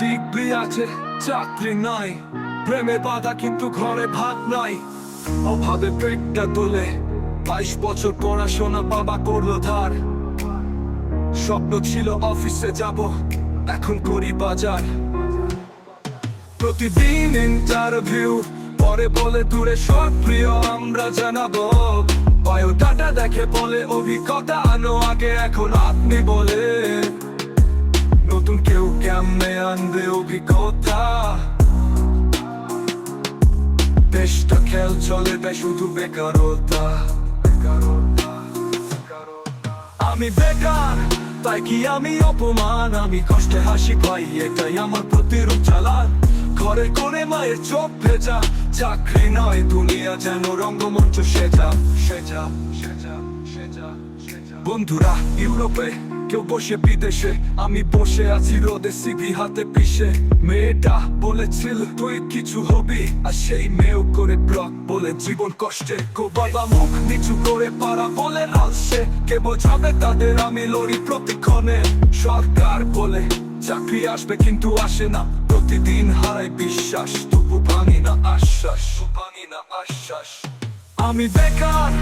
Degree আছে, চাকরি নাই। প্রেমে বাধা কিন্তু ঘরে ভাত নাই। অভাবে পেটটা তোলে, বাইশ বছর পড়াশোনা বাবা করল ধার স্বপ্ন ছিল অফিসে যাব, এখন করি বাজার। প্রতিদিন ইন্টারভিউ পরে বলে, দূরে সক্রিয়, আমরা জানাব। বায়োডাটা দেখে বলে, অভিজ্ঞতা আনো আগে, এখন আপনি বলে কেমনে আনবে অভিজ্ঞতা দেশটা খেল চলে তাই শুধু বেকারতা। আমি বেকার তাই কি আমি অপমান আমি কষ্টে হাসি পাই এটাই আমার প্রতিরূপ চালান ঘরে করে মায়ের চোখ ভেজা চাকরি নয় দুনিয়া যেন রঙ্গমঞ্চ সেজা সেজা সেজা সেজা বন্ধুরা ইউরোপে কেউ বসে বিদেশে, আমি বসে আছি রোদে সিভি হাতে পিষে। মেয়েটা বলেছিল, তুই কিছু হবি? আর সেই মেয়েও করে ব্লক বলে, জীবন কষ্টে। কো বাবা, মুখ নিচু করে পারা বলে আসছে কে বোঝাবে? তাদের আমি লড়ি প্রতিক্ষণে। সরকার বলে, চাকরি আসবে কিন্তু আসে না। প্রতিদিন হারাই বিশ্বাস, তবু ভাঙি না আশ্বাস, ভাঙি না আশ্বাস। আমি বেকার,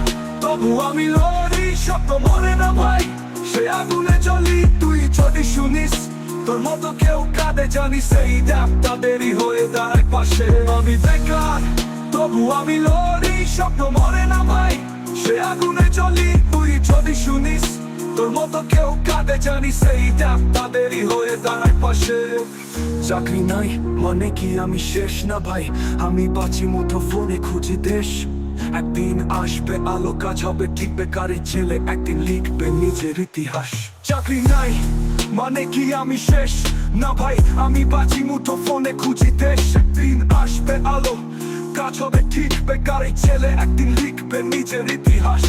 তবু আমি লড়ি, স্বপ্ন মরে না ভাই। সে আগুনে জ্বলি, তুই যদি শুনিস, তোর মতো কেউ কাঁদে জানিস এই দেখ তাদেরই হয়ে দাঁড়ায় পাশে। আমি বেকার, তবু আমি লড়ি, স্বপ্ন মরে না ভাই। সে আগুনে জ্বলি, তুই যদি শুনিস, তোর মতো কেউ কাঁদে জানিস এই দেখ তাদেরই হয়ে দাঁড়ায় পাশে। চাকরি নাই মানে কি আমি শেষ না ভাই? আমি বাঁচি মুঠো ফোনে খুঁজি দেশ। একদিন আসবে আলো কাজ হবে ঠিক বেকারের ছেলে একদিন লিখবে নিজের ইতিহাস। চাকরি নাই মানে কি আমি শেষ? না ভাই, আমি বাঁচি মুঠো ফোনে খুঁজি দেশ। একদিন আসবে আলো কাজ হবে ঠিক বেকারের ছেলে একদিন লিখবে নিজের ইতিহাস।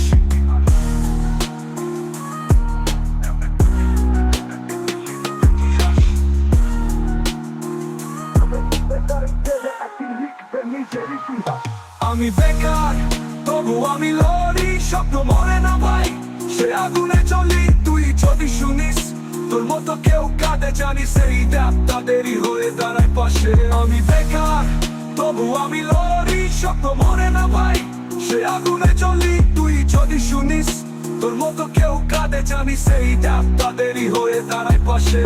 আমি বেকার, তবু আমি লড়ি, স্বপ্ন মরে না ভাই। সে আগুনে চলি তুই যদি শুনিস, তোর মতো কেউ কাঁদে জানিস এই দেখ তাদেরই হয়ে দাঁড়ায় পাশে। আমি বেকার, তবু আমি লড়ি, স্বপ্ন মরে না ভাই। সে আগুনে চলি তুই যদি শুনিস, তোর মতো কেউ কাঁদে জানিস এই দেখ তাদেরই হয়ে দাঁড়ায় পাশে।